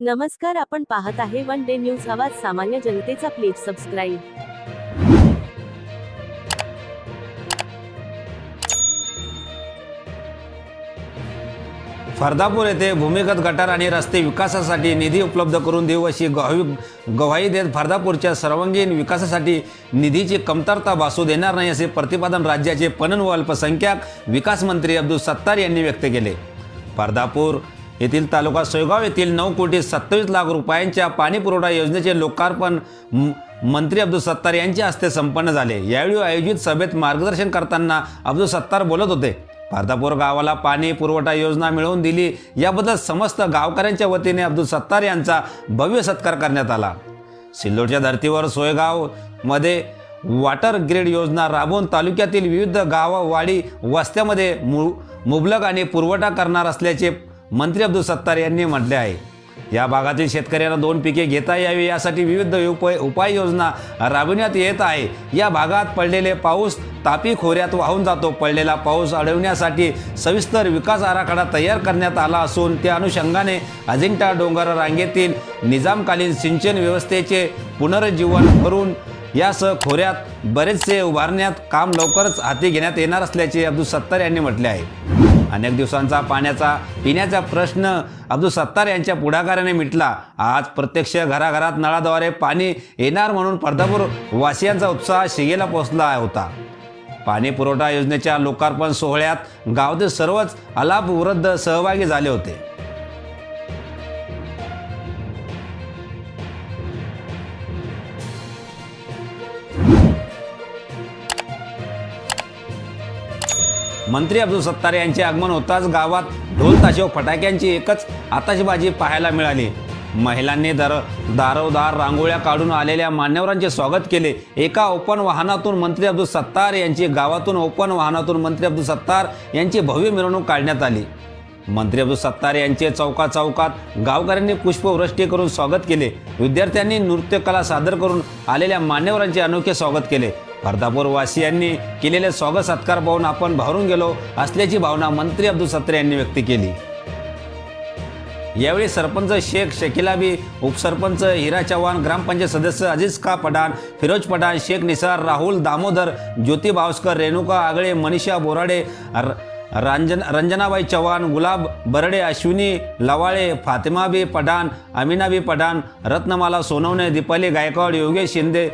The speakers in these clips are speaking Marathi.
नमस्कार आपण पाहत आहे वन डे न्यूज आवाज सामान्य जनतेचा प्लीज सबस्क्राईब फरदापूर येथे भूमिगत गटार आणि रस्ते विकासासाठी निधी उपलब्ध करून देऊ अशी ग्वाही गवाही देत फरदापूरच्या सर्वांगीण विकासासाठी निधीची कमतरता भासू देणार नाही असे प्रतिपादन राज्याचे पणन व अल्पसंख्याक विकास मंत्री अब्दुल सत्तार यांनी व्यक्त केले. फरदापूर येथील तालुका सोयगाव येथील नऊ कोटी सत्तावीस लाख रुपयांच्या पाणी पुरवठा योजनेचे लोकार्पण म- मंत्री अब्दुल सत्तार यांच्या हस्ते संपन्न झाले. यावेळी आयोजित सभेत मार्गदर्शन करताना अब्दुल सत्तार बोलत होते. पारदापूर गावाला पाणी पुरवठा योजना मिळवून दिली याबद्दल समस्त गावकऱ्यांच्या वतीने अब्दुल सत्तार यांचा भव्य सत्कार करण्यात आला. सिल्लोडच्या धर्तीवर सोयगावमध्ये वॉटर ग्रीड योजना राबवून तालुक्यातील विविध गाववाडी वस्त्यामध्ये मु मुबलक आणि पुरवठा करणार असल्याचे मंत्री अब्दुल सत्तार यांनी म्हटले आहे. या भागातील शेतकऱ्यांना दोन पिके घेता यावी यासाठी विविध उपाय उपाययोजना राबविण्यात येत आहे. या भागात पडलेले पाऊस तापी खोऱ्यात वाहून जातो. पडलेला पाऊस अडवण्यासाठी सविस्तर विकास आराखडा तयार करण्यात आला असून त्या अनुषंगाने अजिंठा डोंगर रांगेतील निजामकालीन सिंचन व्यवस्थेचे पुनरुज्जीवन करून यासह खोऱ्यात बरेचसे उभारण्यात काम लवकरच हाती घेण्यात येणार असल्याचे अब्दुल सत्तार यांनी म्हटले आहे. अनेक दिवसांचा पाण्याचा पिण्याचा प्रश्न अब्दुल सत्तार यांच्या पुढाकाराने मिटला. आज प्रत्यक्ष घराघरात नळाद्वारे पाणी येणार म्हणून पर्धापूर वासियांचा उत्साह शिगेला पोहोचला होता. पाणी पुरवठा योजनेच्या लोकार्पण सोहळ्यात गावातील सर्वच अलाप वृद्ध सहभागी झाले होते. मंत्री अब्दुल सत्तार यांचे आगमन होताच गावात ढोल ताशे व फटाक्यांची एकच आताशबाजी पाहायला मिळाली. महिलांनी दर दारोदार रांगोळ्या काढून आलेल्या मान्यवरांचे स्वागत केले. एका ओपन वाहनातून मंत्री अब्दुल सत्तार यांची गावातून ओपन वाहनातून मंत्री अब्दुल सत्तार यांची भव्य मिरवणूक काढण्यात आली. मंत्री अब्दुल सत्तार यांचे चौका चौकात गावकऱ्यांनी पुष्पवृष्टी करून स्वागत केले. विद्यार्थ्यांनी नृत्यकला सादर करून आलेल्या मान्यवरांचे अनोखे स्वागत केले. वासियांनी केलेले स्वागत सत्कार पाहून आपण भारून गेलो असल्याची भावना मंत्री अब्दुल सत्रे यांनी व्यक्त केली. यावेळी सरपंच शेख शकिलाबी उपसरपंच हिरा चव्हाण ग्रामपंचायत सदस्य अजिज का पठाण फिरोज पठाण शेख निसार राहुल दामोदर ज्योती भावस्कर रेणुका आगळे मनीषा बोराडे रांजन रंजनाबाई चव्हाण गुलाब बरडे अश्विनी लवाळे फातिमाबी पठाण अमिनाबी पठाण रत्नमाला सोनवणे दीपाली गायकवाड योगेश शिंदे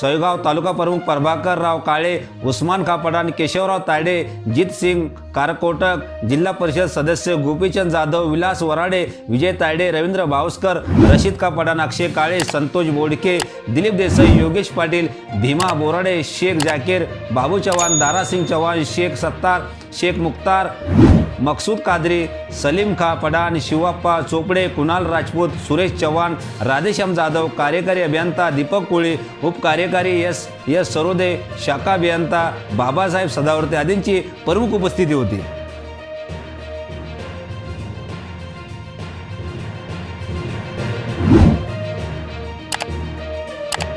सोयगाव तालुका प्रमुख प्रभाकर राव काळे उस्मान खा केशवराव तायडे जित सिंग कारकोटक जिल्हा परिषद सदस्य गोपीचंद जाधव विलास वराडे विजय तायडे रवींद्र भावस्कर रशीद कापडान अक्षय काळे संतोष बोडके दिलीप देसाई योगेश पाटील भीमा बोराडे शेख जाकीर बाबू चव्हाण दारासिंग चव्हाण शेख सत्तार शेख मुक्तार मकसूद कादरी सलीम खा पडान शिवाप्पा चोपडे कुणाल राजपूत सुरेश चव्हाण राधेश्याम जाधव कार्यकारी अभियंता दीपक कोळी उपकार्यकारी एस एस सरोदे शाखा अभियंता बाबासाहेब सदावर्ते आदींची प्रमुख उपस्थिती होती.